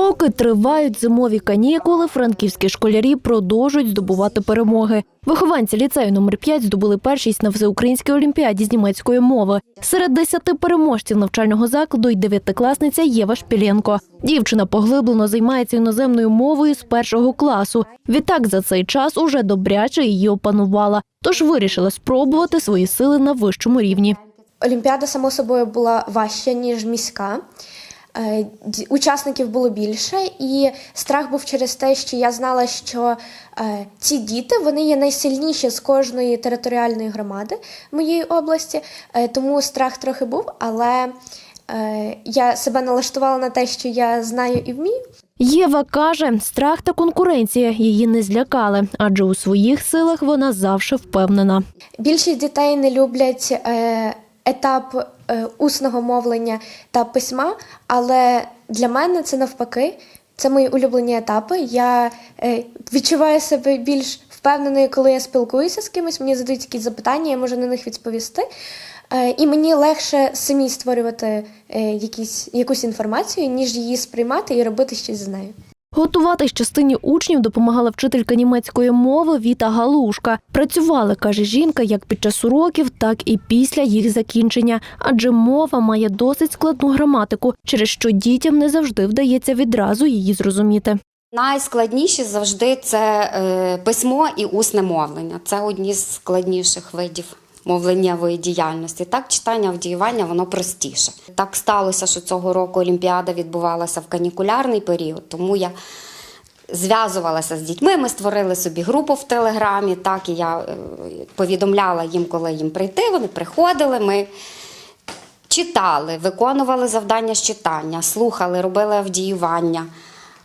Поки тривають зимові канікули, франківські школярі продовжують здобувати перемоги. Вихованці ліцею номер 5 здобули першість на всеукраїнській олімпіаді з німецької мови. Серед десяти переможців навчального закладу й дев'ятикласниця Єва Шпіленко. Дівчина поглиблено займається іноземною мовою з першого класу. Відтак за цей час уже добряче її опанувала, тож вирішила спробувати свої сили на вищому рівні. Олімпіада, само собою, була важча, ніж міська. Е, Учасників було більше, і страх був через те, що я знала, що е, ці діти вони є найсильніші з кожної територіальної громади моєї області, е, тому страх трохи був, але е, я себе налаштувала на те, що я знаю і вмію. Єва каже, страх та конкуренція її не злякали, адже у своїх силах вона завжди впевнена. Більшість дітей не люблять е, етап е, усного мовлення та письма, але для мене це навпаки. Це мої улюблені етапи. Я е, відчуваю себе більш впевненою, коли я спілкуюся з кимось. Мені задають якісь запитання, я можу на них відповісти. Е, і мені легше самі створювати якісь, якусь інформацію, ніж її сприймати і робити щось з нею. Готуватись частині учнів допомагала вчителька німецької мови Віта Галушка. Працювали, каже жінка, як під час уроків, так і після їх закінчення, адже мова має досить складну граматику, через що дітям не завжди вдається відразу її зрозуміти. Найскладніше завжди це е, письмо і усне мовлення. Це одні з складніших видів мовленнєвої діяльності. Так, читання аудіювання воно простіше. Так сталося, що цього року Олімпіада відбувалася в канікулярний період, тому я зв'язувалася з дітьми. Ми створили собі групу в Телеграмі. Так, і я е, повідомляла їм, коли їм прийти. Вони приходили. Ми читали, виконували завдання з читання, слухали, робили авдіювання,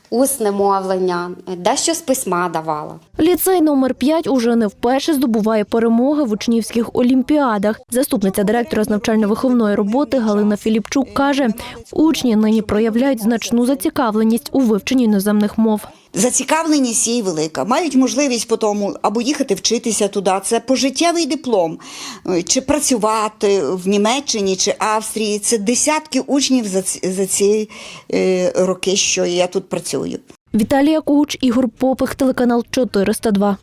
усне мовлення, дещо з письма давала. Ліцей номер 5 уже не вперше здобуває перемоги в учнівських олімпіадах. Заступниця директора з навчально-виховної роботи Галина Філіпчук каже, учні нині проявляють значну зацікавленість у вивченні іноземних мов. Зацікавленість її велика. Мають можливість по тому або їхати вчитися туди. Це пожиттєвий диплом, Е, чи працювати в Німеччині чи Австрії. Це десятки учнів за, ці- за ці е, роки, що я тут працюю. Віталія Куч, Ігор Попих, телеканал 402.